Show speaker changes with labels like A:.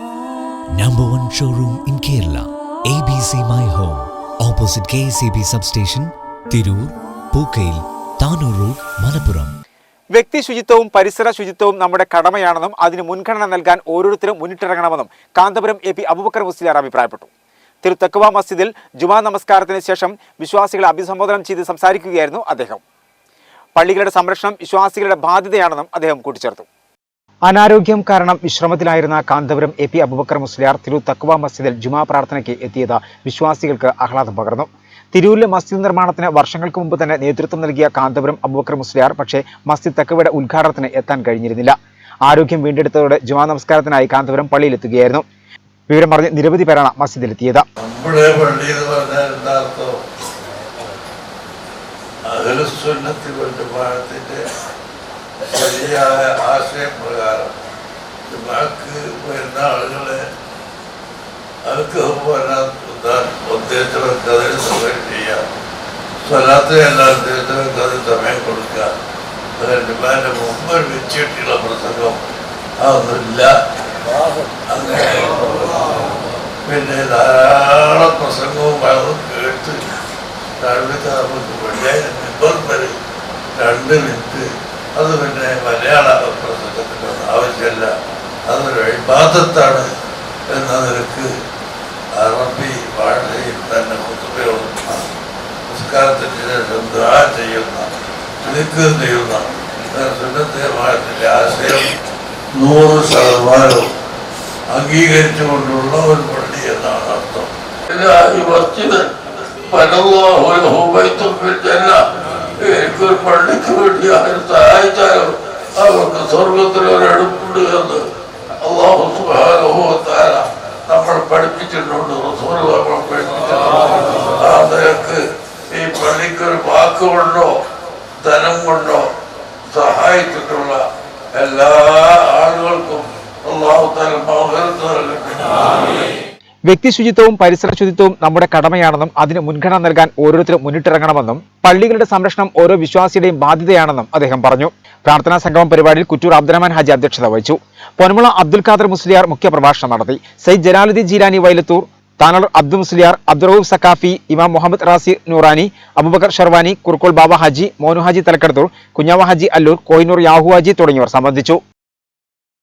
A: Number one showroom in Kerala, ABC My Home, opposite KCB substation Tirur Pookayil Tanur road Malappuram
B: വ്യക്തി ശുചിത്വവും പരിസര ശുചിത്വവും നമ്മുടെ കടമയാണെന്നും അതിന് മുൻഗണന നൽകാൻ ഓരോരുത്തരും മുന്നിട്ടിറങ്ങണമെന്നും കാന്തപുരം എ പി അബുബക്കർ മുസ്ലിയാർ അഭിപ്രായപ്പെട്ടു തിരുത്തക്കുവ മസ്ജിദിൽ ജുമാ നമസ്കാരത്തിന് ശേഷം വിശ്വാസികളെ അഭിസംബോധന ചെയ്ത് സംസാരിക്കുകയായിരുന്നു അദ്ദേഹം പള്ളികളുടെ സംരക്ഷണം വിശ്വാസികളുടെ ബാധ്യതയാണെന്നും അദ്ദേഹം കൂട്ടിച്ചേർത്തു
C: അനാരോഗ്യം കാരണം വിശ്രമത്തിലായിരുന്ന കാന്തപുരം എ പി അബുബക്കർ മുസ്ലിയാർ തിരു തക്വ മസ്ജിദിൽ ജുമാ പ്രാർത്ഥനയ്ക്ക് എത്തിയത് വിശ്വാസികൾക്ക് ആഹ്ലാദം പകർന്നു തിരൂരിലെ മസ്ജിദ് നിർമ്മാണത്തിന് വർഷങ്ങൾക്ക് മുമ്പ് തന്നെ നേതൃത്വം നൽകിയ കാന്തപുരം അബൂബക്കർ മുസ്ലിയാർ പക്ഷേ മസ്ജിദ് തക്കവയുടെ ഉദ്ഘാടനത്തിന് എത്താൻ കഴിഞ്ഞിരുന്നില്ല ആരോഗ്യം വീണ്ടെടുത്തതോടെ ജുമാ നമസ്കാരത്തിനായി കാന്തപുരം പള്ളിയിലെത്തുകയായിരുന്നു വിവരം പറഞ്ഞ് നിരവധി പേരാണ് മസ്ജിദിലെത്തിയത്
D: ആശയം പ്രകാരം ബാക്ക് വരുന്ന ആളുകളെ അവർക്ക് വരാൻ ഉദ്ദേശത്തിലെ കഥയിൽ സമയം ചെയ്യാം സ്വലാത്തിനല്ല ഉദ്ദേശത്തിലെ കഥയിൽ സമയം കൊടുക്കുക ഡിമാൻഡ് മുമ്പ് വെച്ചിട്ടുള്ള പ്രസംഗം അതൊന്നുമില്ല അങ്ങനെ പിന്നെ ധാരാളം പ്രസംഗവും വളർന്നും കേട്ട് താഴ്വത്തെ നമുക്ക് വെള്ളിയായി മിമ്പർ വരെ രണ്ട് മിനിറ്റ് അത് പിന്നെ മലയാള അല്ല അതൊരു ഇബാദത്താണ് എന്ന നിലക്ക് അറബി ഭാഷയിൽ തന്നെ മുത്തുകയോടുന്ന നിസ്കാരത്തിന് ശേഷം ദുരാ ചെയ്യുന്ന നിൽക്കുകയും ചെയ്യുന്ന ആശയം നൂറ് ശതമാനവും അംഗീകരിച്ചുകൊണ്ടുള്ള ഒരു പള്ളി എന്നാണ് അർത്ഥം മസ്ജിദ് എനിക്കൊരു പള്ളിക്ക് വേണ്ടി അവരെ സഹായിച്ചാലും അവർക്ക് സ്വർഗത്തിലൊരു എന്ന് അള്ളാഹു സുബാനുഭവത്താല നമ്മൾ പഠിപ്പിച്ചിട്ടുണ്ട് റസൂൽ നമ്മൾ പഠിപ്പിച്ചിട്ടുണ്ട് ആ ഈ പള്ളിക്ക് ഒരു വാക്ക് കൊണ്ടോ ധനം കൊണ്ടോ സഹായിച്ചിട്ടുള്ള എല്ലാ ആളുകൾക്കും അള്ളാഹു നൽകട്ടെ
C: വ്യക്തി ശുചിത്വവും പരിസര ശുചിത്വവും നമ്മുടെ കടമയാണെന്നും അതിന് മുൻഗണന നൽകാൻ ഓരോരുത്തരും മുന്നിട്ടിറങ്ങണമെന്നും പള്ളികളുടെ സംരക്ഷണം ഓരോ വിശ്വാസിയുടെയും ബാധ്യതയാണെന്നും അദ്ദേഹം പറഞ്ഞു പ്രാർത്ഥനാ സംഗമം പരിപാടിയിൽ കുറ്റൂർ അബ്ദുറഹ്മാൻ ഹാജി അധ്യക്ഷത വഹിച്ചു പൊന്മുള അബ്ദുൽ ഖാദർ മുസ്ലിയാർ മുഖ്യപ്രഭാഷണം നടത്തി സയ്യിദ് ജലാലുദ്ദീൻ ജീരാനി വൈലത്തൂർ താനൂർ അബ്ദു മുസ്ലിയാർ അബ്ദുറൌഫ് സക്കാഫി ഇമാം മുഹമ്മദ് റാസി നൂറാനി അബുബക്കർ ഷർവാനി കുർക്കോൾ ബാബ ഹാജി മോനു ഹാജി തലക്കടത്തൂർ കുഞ്ഞാവ ഹാജി അല്ലൂർ കോയിനൂർ യാഹു ഹാജി തുടങ്ങിയവർ സംബന്ധിച്ചു